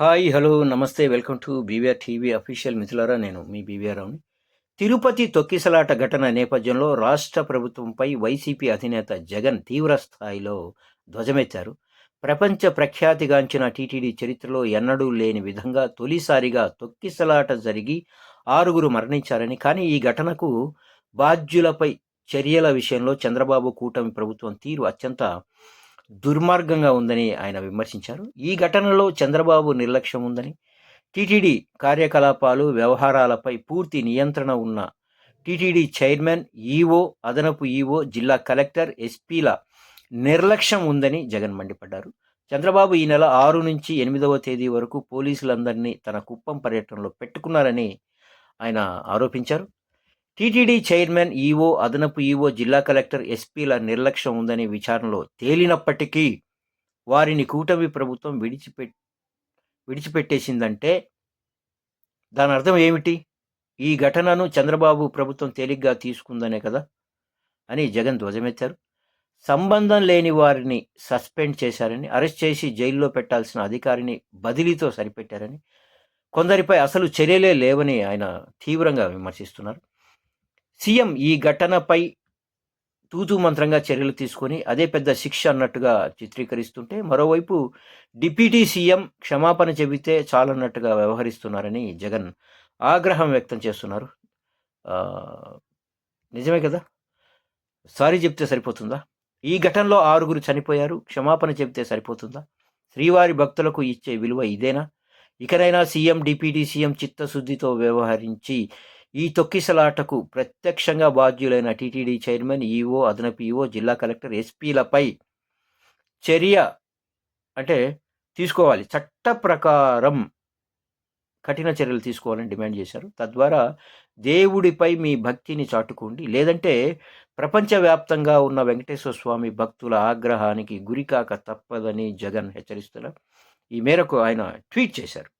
Hi hello నమస్తే welcome to BVR TV official మిథులారా. నేను మీ బీవీఆర్ రావుని. తిరుపతి తొక్కిసలాట ఘటన నేపథ్యంలో రాష్ట్ర ప్రభుత్వంపై వైసీపీ అధినేత జగన్ తీవ్ర స్థాయిలో ధ్వజమెత్తారు. ప్రపంచ ప్రఖ్యాతిగాంచిన టీటీడీ చరిత్రలో ఎన్నడూ లేని విధంగా తొలిసారిగా తొక్కిసలాట జరిగి ఆరుగురు మరణించారని కానీ ఈ ఘటనకు బాధ్యులపై చర్యల విషయంలో చంద్రబాబు కూటమి ప్రభుత్వం తీరు అత్యంత దుర్మార్గంగా ఉందని ఆయన విమర్శించారు. ఈ ఘటనలో చంద్రబాబు నిర్లక్ష్యం ఉందని టీటీడీ కార్యకలాపాలు వ్యవహారాలపై పూర్తి నియంత్రణ ఉన్న టీటీడీ చైర్మన్ ఈఓ అదనపు ఈఓ జిల్లా కలెక్టర్ ఎస్పీల నిర్లక్ష్యం ఉందని జగన్ మండిపడ్డారు. చంద్రబాబు ఈ నెల ఆరు నుంచి ఎనిమిదవ తేదీ వరకు పోలీసులందరినీ తన కుప్పం పర్యటనలో పెట్టుకున్నారని ఆయన ఆరోపించారు. టీటీడీ చైర్మన్ ఈఓ అదనపు ఈవో జిల్లా కలెక్టర్ ఎస్పీల నిర్లక్ష్యం ఉందనే విచారణలో తేలినప్పటికీ వారిని కూటమి ప్రభుత్వం విడిచిపె విడిచిపెట్టేసిందంటే దాని అర్థం ఏమిటి? ఈ ఘటనను చంద్రబాబు ప్రభుత్వం తేలిగ్గా తీసుకుందనే కదా అని జగన్ ధ్వజమెత్తారు. సంబంధం లేని వారిని సస్పెండ్ చేశారని అరెస్ట్ చేసి జైల్లో పెట్టాల్సిన అధికారిని బదిలీతో సరిపెట్టారని కొందరిపై అసలు చర్యలే లేవని ఆయన తీవ్రంగా విమర్శిస్తున్నారు. సీఎం ఈ ఘటనపై తూతూ మంత్రంగా చర్యలు తీసుకొని అదే పెద్ద శిక్ష అన్నట్టుగా చిత్రీకరిస్తుంటే మరోవైపు డిప్యూటీ సీఎం క్షమాపణ చెబితే చాలన్నట్టుగా వ్యవహరిస్తున్నారని జగన్ ఆగ్రహం వ్యక్తం చేస్తున్నారు. నిజమే కదా? సారీ చెప్తే సరిపోతుందా? ఈ ఘటనలో ఆరుగురు చనిపోయారు. క్షమాపణ చెబితే సరిపోతుందా? శ్రీవారి భక్తులకు ఇచ్చే విలువ ఇదేనా? ఇకనైనా సీఎం డిప్యూటీ సీఎం చిత్తశుద్ధితో వ్యవహరించి ఈ తొక్కిసలాటకు ప్రత్యక్షంగా బాధ్యులైన టీటీడీ చైర్మన్ ఈఓ అదనపు ఈఓ జిల్లా కలెక్టర్ ఎస్పీలపై చర్య అంటే తీసుకోవాలి. చట్ట ప్రకారం కఠిన చర్యలు తీసుకోవాలని డిమాండ్ చేశారు. తద్వారా దేవుడిపై మీ భక్తిని చాటుకోండి. లేదంటే ప్రపంచవ్యాప్తంగా ఉన్న వెంకటేశ్వర స్వామి భక్తుల ఆగ్రహానికి గురికాక తప్పదని జగన్ హెచ్చరిస్తున్నారు. ఈ మేరకు ఆయన ట్వీట్ చేశారు.